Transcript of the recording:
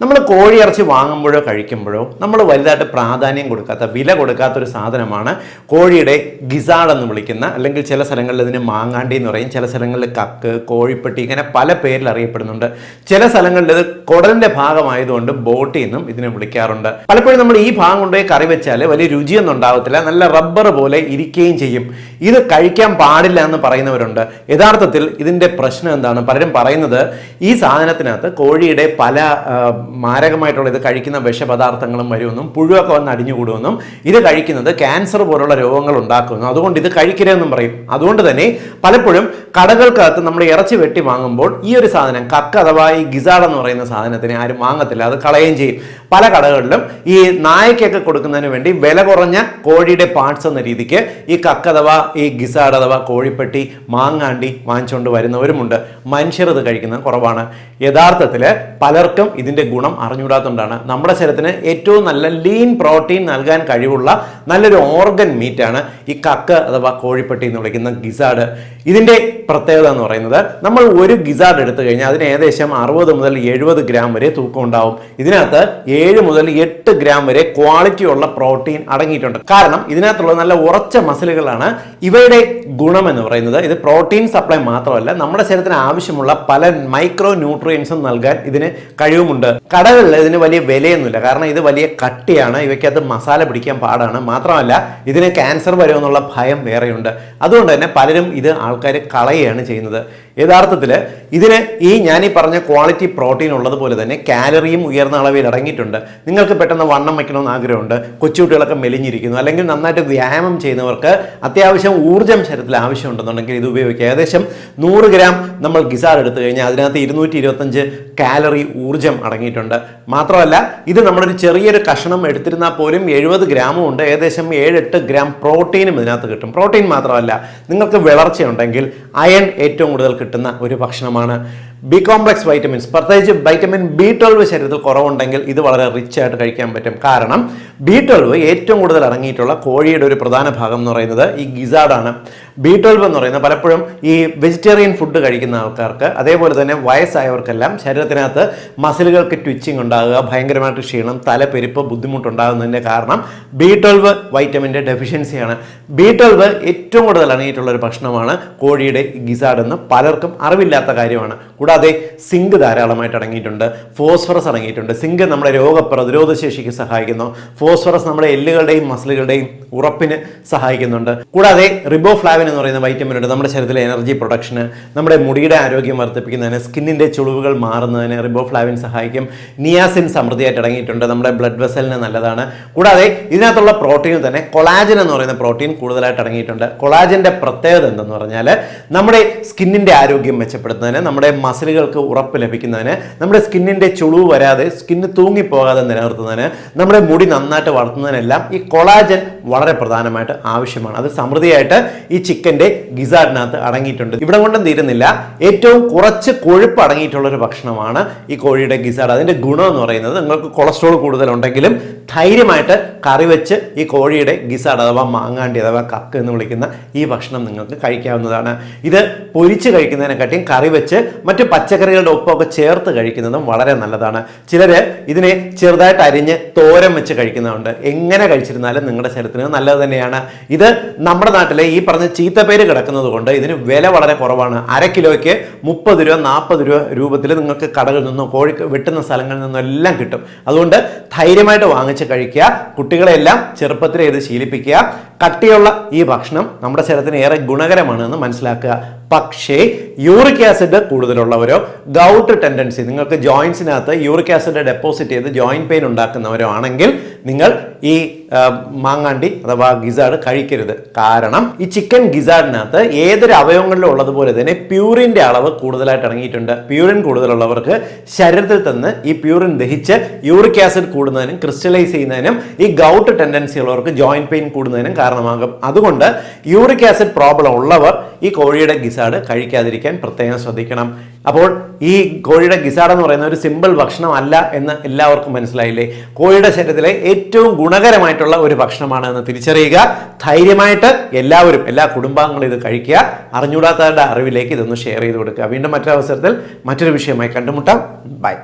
നമ്മൾ കോഴി ഇറച്ചി വാങ്ങുമ്പോഴോ കഴിക്കുമ്പോഴോ നമ്മൾ വലുതായിട്ട് പ്രാധാന്യം കൊടുക്കാത്ത വില കൊടുക്കാത്ത ഒരു സാധനമാണ് കോഴിയുടെ ഗിസാഡ് എന്ന് വിളിക്കുന്ന അല്ലെങ്കിൽ ചില സ്ഥലങ്ങളിൽ ഇതിന് മാങ്ങാണ്ടി എന്ന് പറയും ചില സ്ഥലങ്ങളിൽ കക്ക് കോഴിപ്പെട്ടി ഇങ്ങനെ പല പേരിൽ അറിയപ്പെടുന്നുണ്ട്. ചില സ്ഥലങ്ങളിൽ ഇത് കുടലിന്റെ ഭാഗമായതുകൊണ്ട് ബോട്ടി എന്നും ഇതിനെ വിളിക്കാറുണ്ട്. പലപ്പോഴും നമ്മൾ ഈ ഭാഗം കൊണ്ടുപോയി കറി വെച്ചാൽ വലിയ രുചിയൊന്നും ഉണ്ടാവത്തില്ല നല്ല റബ്ബർ പോലെ ഇരിക്കുകയും ചെയ്യും. ഇത് കഴിക്കാൻ പാടില്ല എന്ന് പറയുന്നവരുണ്ട്. യഥാർത്ഥത്തിൽ ഇതിന്റെ പ്രശ്നം എന്താണ്? പലരും പറയുന്നത് ഈ സാധനത്തിനകത്ത് കോഴിയുടെ പല മാരകമായിട്ടുള്ള ഇത് കഴിക്കുന്ന വിഷപദാർത്ഥങ്ങളും വരുമെന്നും പുഴുവൊക്കെ വന്ന് അടിഞ്ഞുകൂടുമെന്നും ഇത് കഴിക്കുന്നത് ക്യാൻസർ പോലുള്ള രോഗങ്ങൾ ഉണ്ടാക്കുന്നു. അതുകൊണ്ട് ഇത് കഴിക്കരുതെന്നും പറയും. അതുകൊണ്ട് തന്നെ പലപ്പോഴും കടകൾക്കകത്ത് നമ്മൾ ഇറച്ചി വെട്ടി വാങ്ങുമ്പോൾ ഈ ഒരു സാധനം കക്ക അഥവാ ഈ ഗിസാഡ് എന്ന് പറയുന്ന സാധനത്തിന് ആരും വാങ്ങത്തില്ല. അത് കളയുകയും ചെയ്യും. പല കടകളിലും ഈ നായക്കൊക്കെ കൊടുക്കുന്നതിന് വേണ്ടി വില കുറഞ്ഞ കോഴിയുടെ പാർട്സ് എന്ന രീതിക്ക് ഈ കക്ക അഥവാ ഈ ഗിസാഡ് അഥവാ കോഴിപ്പെട്ടി മാങ്ങാണ്ടി വാങ്ങിച്ചുകൊണ്ട് വരുന്നവരുമുണ്ട്. മനുഷ്യർ ഇത് കഴിക്കുന്നത് കുറവാണ്. യഥാർത്ഥത്തിൽ പലർക്കും ഇതിന്റെ ഗുണം അറിഞ്ഞുകൂടാത്തതുകൊണ്ടാണ് നമ്മുടെ ശരീരത്തിന് ഏറ്റവും നല്ല ലീൻ പ്രോട്ടീൻ നൽകാൻ കഴിവുള്ള നല്ലൊരു ഓർഗൻ മീറ്റാണ് ഈ കക്ക് അഥവാ കോഴിപ്പട്ടി എന്ന് വിളിക്കുന്ന ഗിസാഡ് ഇതിന്റെ പ്രത്യേകത എന്ന് പറയുന്നത് നമ്മൾ ഒരു ഗിസാഡ് എടുത്തു കഴിഞ്ഞാൽ അതിന് ഏകദേശം അറുപത് മുതൽ എഴുപത് ഗ്രാം വരെ തൂക്കം ഉണ്ടാവും. ഇതിനകത്ത് ഏഴ് മുതൽ എട്ട് ഗ്രാം വരെ ക്വാളിറ്റി ഉള്ള പ്രോട്ടീൻ അടങ്ങിയിട്ടുണ്ട്. കാരണം ഇതിനകത്തുള്ള നല്ല ഉറച്ച മസിലുകളാണ് ഇവയുടെ ഗുണം എന്ന് പറയുന്നത്. ഇത് പ്രോട്ടീൻ സപ്ലൈ മാത്രമല്ല നമ്മുടെ ശരീരത്തിന് ആവശ്യമുള്ള പല മൈക്രോ ന്യൂട്രിയൻസും നൽകാൻ ഇതിന് കഴിവുമുണ്ട്. കടകളിൽ ഇതിന് വലിയ വിലയൊന്നുമില്ല. കാരണം ഇത് വലിയ കട്ടിയാണ്. ഇവയ്ക്കകത്ത് മസാല പിടിക്കാൻ പാടാണ്. മാത്രമല്ല ഇതിന് ക്യാൻസർ വരുമെന്നുള്ള ഭയം വേറെയുണ്ട്. അതുകൊണ്ട് തന്നെ പലരും ഇത് ആൾക്കാർ കളയുകയാണ് ചെയ്യുന്നത്. യഥാർത്ഥത്തിൽ ഇതിന് ഈ ഞാൻ ഈ പറഞ്ഞ ക്വാളിറ്റി പ്രോട്ടീൻ ഉള്ളതുപോലെ തന്നെ കാലറിയും ഉയർന്ന അളവിൽ അടങ്ങിയിട്ടുണ്ട്. നിങ്ങൾക്ക് പെട്ടെന്ന് വണ്ണം വയ്ക്കണമെന്ന് ആഗ്രഹമുണ്ട്. കൊച്ചുകുട്ടികളൊക്കെ മെലിഞ്ഞിരിക്കുന്നു. അല്ലെങ്കിൽ നന്നായിട്ട് വ്യായാമം ചെയ്യുന്നവർക്ക് അത്യാവശ്യം ഊർജം ശരീരത്തിൽ ആവശ്യമുണ്ടെന്നുണ്ടെങ്കിൽ ഇത് ഉപയോഗിക്കുക. ഏകദേശം നൂറ് ഗ്രാം നമ്മൾ ഗിസാർ എടുത്തു കഴിഞ്ഞാൽ അതിനകത്ത് ഇരുന്നൂറ്റി ഇരുപത്തഞ്ച് കാലറി ഊർജം അടങ്ങിയിട്ടുണ്ട്. മാത്രമല്ല ഇത് നമ്മളൊരു ചെറിയൊരു കഷണം എടുത്തിരുന്നാൽ പോലും എഴുപത് ഗ്രാമും ഉണ്ട്. ഏകദേശം ഏഴെട്ട് ഗ്രാം പ്രോട്ടീനും ഇതിനകത്ത് കിട്ടും. പ്രോട്ടീൻ മാത്രമല്ല നിങ്ങൾക്ക് വിളർച്ചയുണ്ടെങ്കിൽ അയൺ ഏറ്റവും കൂടുതൽ കിട്ടുന്ന ഒരു ഭക്ഷണമാണ് ബി കോംപ്ലക്സ് വൈറ്റമിൻസ് പ്രത്യേകിച്ച് വൈറ്റമിൻ ബി ട്വൽവ് ശരീരത്തിൽ കുറവുണ്ടെങ്കിൽ ഇത് വളരെ റിച്ച് ആയിട്ട് കഴിക്കാൻ പറ്റും. കാരണം ബി ട്വൽവ് ഏറ്റവും കൂടുതൽ അടങ്ങിയിട്ടുള്ള കോഴിയുടെ ഒരു പ്രധാന ഭാഗം എന്ന് പറയുന്നത് ഈ ഗിസാഡാണ്. ബി ട്വൽവ് എന്ന് പറയുന്നത് പലപ്പോഴും ഈ വെജിറ്റേറിയൻ ഫുഡ് കഴിക്കുന്ന ആൾക്കാർക്ക് അതേപോലെ തന്നെ വയസ്സായവർക്കെല്ലാം ശരീരത്തിനകത്ത് മസിലുകൾക്ക് ട്വിച്ചിങ് ഉണ്ടാകുക ഭയങ്കരമായിട്ട് ക്ഷീണം തലപ്പെരിപ്പ് ബുദ്ധിമുട്ടുണ്ടാകുന്നതിന്റെ കാരണം ബി ട്വൽവ് വൈറ്റമിന്റെ ഡെഫിഷ്യൻസിയാണ് ബി ട്വൽവ് ഏറ്റവും കൂടുതൽ അടങ്ങിയിട്ടുള്ള ഒരു ഭക്ഷണമാണ് കോഴിയുടെ ഗിസാഡ് എന്ന് പലർക്കും അറിവില്ലാത്ത കാര്യമാണ്. കൂടാതെ സിങ്ക് ധാരാളമായിട്ട് അടങ്ങിയിട്ടുണ്ട്. ഫോസ്ഫറസ് അടങ്ങിയിട്ടുണ്ട്. സിങ്ക് നമ്മുടെ രോഗപ്രതിരോധ ശേഷിക്ക് സഹായിക്കുന്നു. ഫോസ്ഫറസ് നമ്മുടെ എല്ലുകളുടെയും മസിലുകളുടെയും ഉറപ്പിന് സഹായിക്കുന്നുണ്ട്. കൂടാതെ റിബോഫ്ലാവിൻ എന്ന് പറയുന്ന വൈറ്റമിൻ ഉണ്ട്. നമ്മുടെ ശരീരത്തിലെ എനർജി പ്രൊഡക്ഷന് നമ്മുടെ മുടിയുടെ ആരോഗ്യം വർദ്ധിപ്പിക്കുന്നതിന് സ്കിന്നിന്റെ ചുളിവുകൾ മാറുന്നതിന് റിബോഫ്ലാവിൻ സഹായിക്കും. നിയാസിൻ സമൃദ്ധിയായിട്ട് അടങ്ങിയിട്ടുണ്ട്. നമ്മുടെ ബ്ലഡ് വെസലിന് നല്ലതാണ്. കൂടാതെ ഇതിനകത്തുള്ള പ്രോട്ടീൻ തന്നെ കൊളാജൻ എന്ന് പറയുന്ന പ്രോട്ടീൻ കൂടുതലായിട്ട് അടങ്ങിയിട്ടുണ്ട്. കൊളാജന്റെ പ്രത്യേകത എന്തെന്ന് പറഞ്ഞാൽ നമ്മുടെ സ്കിന്നിന്റെ ആരോഗ്യം മെച്ചപ്പെടുത്തുന്നതിന് നമ്മുടെ മസിലുകൾക്ക് ഉറപ്പ് ലഭിക്കുന്നതിന് നമ്മുടെ സ്കിന്നിന്റെ ചുളിവ് വരാതെ സ്കിന്ന് തൂങ്ങിപ്പോകാതെ നിലനിർത്തുന്നതിന് നമ്മുടെ മുടി നന്നായിട്ട് വളർത്തുന്നതിനെല്ലാം ഈ കൊളാജൻ വളരെ പ്രധാനമായിട്ട് ആവശ്യമാണ്. അത് സമൃദ്ധിയായിട്ട് ഈ ചിക്കന്റെ ഗിസാഡിനകത്ത് അടങ്ങിയിട്ടുണ്ട്. ഇവിടെ കൊണ്ടും തീരുന്നില്ല ഏറ്റവും കുറച്ച് കൊഴുപ്പ് അടങ്ങിയിട്ടുള്ള ഒരു ഭക്ഷണമാണ് ഈ കോഴിയുടെ ഗിസാഡ്. അതിന്റെ ഗുണം എന്ന് പറയുന്നത് നിങ്ങൾക്ക് കൊളസ്ട്രോൾ കൂടുതലുണ്ടെങ്കിലും ധൈര്യമായിട്ട് കറി വെച്ച് ഈ കോഴിയുടെ ഗിസാഡ് അഥവാ മാങ്ങാണ്ടി അഥവാ കക്ക് എന്ന് വിളിക്കുന്ന ഈ ഭക്ഷണം നിങ്ങൾക്ക് കഴിക്കാവുന്നതാണ്. ഇത് പൊരിച്ച് കഴിക്കുന്നതിനെക്കാട്ടിയും കറി വെച്ച് മറ്റു പച്ചക്കറികളുടെ ഒപ്പമൊക്കെ ചേർത്ത് കഴിക്കുന്നതും വളരെ നല്ലതാണ്. ചിലർ ഇതിനെ ചെറുതായിട്ട് അരിഞ്ഞ് തോരൻ വെച്ച് കഴിക്കുന്നതുണ്ട്. എങ്ങനെ കഴിച്ചിരുന്നാലും നിങ്ങളുടെ ശരീരത്തിന് നല്ലത് തന്നെയാണ്. ഇത് നമ്മുടെ നാട്ടിലെ ഈ പറഞ്ഞ ചീത്തപ്പേര് കിടക്കുന്നത് കൊണ്ട് ഇതിന് വില വളരെ കുറവാണ്. അര കിലോയ്ക്ക് മുപ്പത് രൂപ നാൽപ്പത് രൂപ രൂപത്തിൽ നിങ്ങൾക്ക് കടകളിൽ നിന്നും കോഴി വെട്ടുന്ന സ്ഥലങ്ങളിൽ നിന്നും എല്ലാം കിട്ടും. അതുകൊണ്ട് ധൈര്യമായിട്ട് വാങ്ങിച്ച് കഴിക്കുക. കുട്ടികളെല്ലാം ചെറുപ്പത്തിലേ ഇത് ശീലിപ്പിക്കുക. കട്ടിയുള്ള ഈ ഭക്ഷണം നമ്മുടെ ശരീരത്തിന് ഏറെ ഗുണകരമാണ് എന്ന് മനസ്സിലാക്കുക. പക്ഷേ യൂറിക് ആസിഡ് കൂടുതലുള്ളവരോ ഗൗട്ട് ടെൻഡൻസി നിങ്ങൾക്ക് ജോയിൻസിനകത്ത് യൂറിക് ആസിഡ് ഡെപ്പോസിറ്റ് ചെയ്ത് ജോയിന്റ് പെയിൻ ഉണ്ടാക്കുന്നവരോ ആണെങ്കിൽ നിങ്ങൾ ഈ മാങ്ങാണ്ടി അഥവാ ഗിസാഡ് കഴിക്കരുത്. കാരണം ഈ ചിക്കൻ ഗിസാഡിനകത്ത് ഏതൊരു അവയവങ്ങളിലും ഉള്ളതുപോലെ തന്നെ പ്യൂറിന്റെ അളവ് കൂടുതലായിട്ട് ഇറങ്ങിയിട്ടുണ്ട്. പ്യൂറിൻ കൂടുതലുള്ളവർക്ക് ശരീരത്തിൽ തന്ന് ഈ പ്യൂറിൻ ദഹിച്ച് യൂറിക് ആസിഡ് കൂടുന്നതിനും ക്രിസ്റ്റലൈസ് ചെയ്യുന്നതിനും ഈ ഗൗട്ട് ടെൻഡൻസി ഉള്ളവർക്ക് ജോയിന്റ് പെയിൻ കൂടുന്നതിനും കാരണമാകും. അതുകൊണ്ട് യൂറിക് ആസിഡ് പ്രോബ്ലം ഉള്ളവർ ഈ കോഴിയുടെ ഗിസാഡ് കഴിക്കാതിരിക്കാൻ പ്രത്യേകം ശ്രദ്ധിക്കണം. അപ്പോൾ ഈ കോഴിയുടെ ഗിസാഡ് എന്ന് പറയുന്ന ഒരു സിമ്പിൾ ഭക്ഷണം അല്ല എന്ന് എല്ലാവർക്കും മനസ്സിലായില്ലേ? കോഴിയുടെ ശരീരത്തിലെ ഏറ്റവും ഗുണകരമായിട്ടുള്ള ഒരു ഭക്ഷണമാണ് എന്ന് തിരിച്ചറിയുക. ധൈര്യമായിട്ട് എല്ലാവരും എല്ലാ കുടുംബാംഗങ്ങളും ഇത് കഴിക്കുക. അറിഞ്ഞൂടാത്തവരുടെ അറിവിലേക്ക് ഇതൊന്ന് ഷെയർ ചെയ്ത് കൊടുക്കുക. വീണ്ടും മറ്റൊരവസരത്തിൽ മറ്റൊരു വിഷയമായി കണ്ടുമുട്ടാം. ബൈ